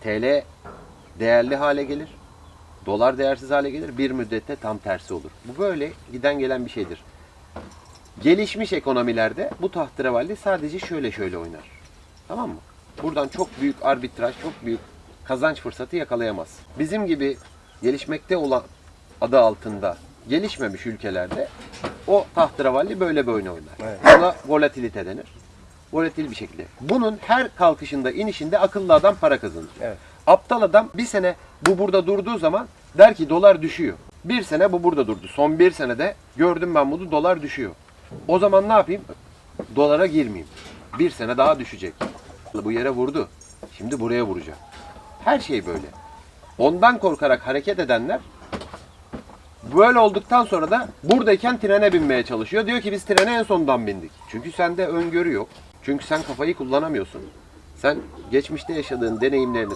TL değerli hale gelir. Dolar değersiz hale gelir. Bir müddette tam tersi olur. Bu böyle giden gelen bir şeydir. Gelişmiş ekonomilerde bu tahterevalli sadece şöyle şöyle oynar. Tamam mı? Buradan çok büyük arbitraj, çok büyük kazanç fırsatı yakalayamaz. Bizim gibi gelişmekte olan adı altında gelişmemiş ülkelerde o tahterevalli böyle oyun oynar. Evet. Buna volatilite denir. Volatil bir şekilde. Bunun her kalkışında, inişinde akıllı adam para kazanır. Evet. Aptal adam bir sene bu burada durduğu zaman der ki dolar düşüyor. Bir sene bu burada durdu. Son bir senede gördüm ben bunu dolar düşüyor. O zaman ne yapayım? Dolara girmeyeyim. Bir sene daha düşecek. Bu yere vurdu. Şimdi buraya vuracak. Her şey böyle. Ondan korkarak hareket edenler böyle olduktan sonra da buradayken trene binmeye çalışıyor. Diyor ki biz trene en sondan bindik. Çünkü sende öngörü yok. Çünkü sen kafayı kullanamıyorsun. Sen geçmişte yaşadığın deneyimlerini